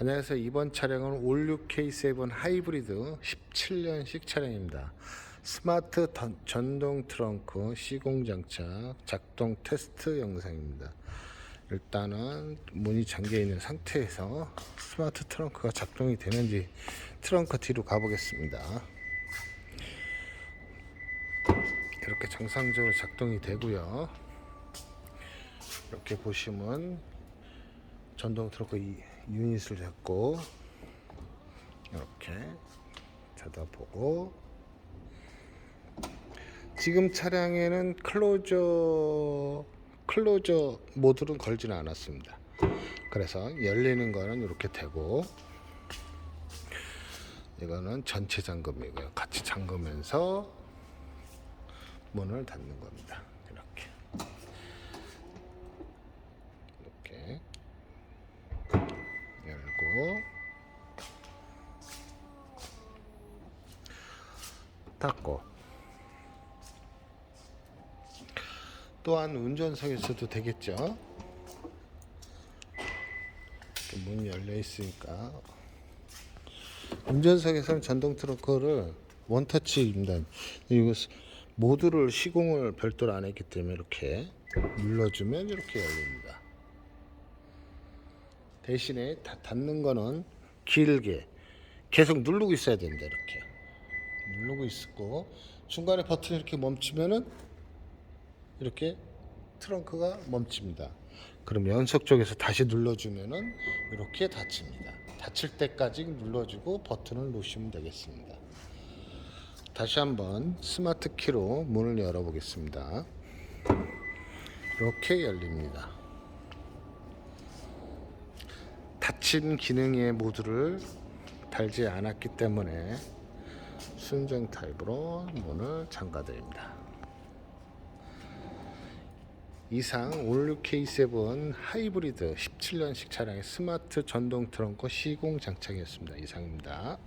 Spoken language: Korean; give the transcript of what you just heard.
안녕하세요. 이번 차량은 56K7 하이브리드 17년식 차량입니다. 스마트 던- 전동 트렁크 시공 장착 작동 테스트 영상입니다. 일단은 문이 잠겨 있는 상태에서 스마트 트렁크가 작동이 되는지 트렁크 뒤로 가보겠습니다. 이렇게 정상적으로 작동이 되고요. 이렇게 보시면 전동 트렁크 이 유닛을 잡고 이렇게 쳐다보고 지금 차량에는 클로저 클로저 모드는 걸지는 않았습니다. 그래서 열리는 거는 이렇게 되고 이거는 전체 잠금이고요. 같이 잠그면서 문을 닫는 겁니다. 이렇게 이렇게 열고 닫고. 또한 운전석에서도 되겠죠? 문이 열려 있으니까. 운전석에서는 전동 트렁크를 원터치입니다 이거 스- 모드를 시공을 별도로 안 했기 때문에 이렇게 눌러주면 이렇게 열립니다. 대신에 다- 닫는 거는 길게 계속 누르고 있어야 된다 이렇게 누르고 있고 중간에 버튼 이렇게 멈추면은 이렇게 트렁크가 멈춥니다. 그럼 연속 쪽에서 다시 눌러주면은 이렇게 닫힙니다. 닫힐 때까지 눌러주고 버튼을 놓으시면 되겠습니다. 다시 한번 스마트 키로 문을 열어보겠습니다. 이렇게 열립니다. 닫힌 기능의 모드를 달지 않았기 때문에 순정 타입으로 문을 잠가드립니다. 이상 56K7 하이브리드 17년식 차량의 스마트 전동 트렁크 시공 장착이었습니다. 이상입니다.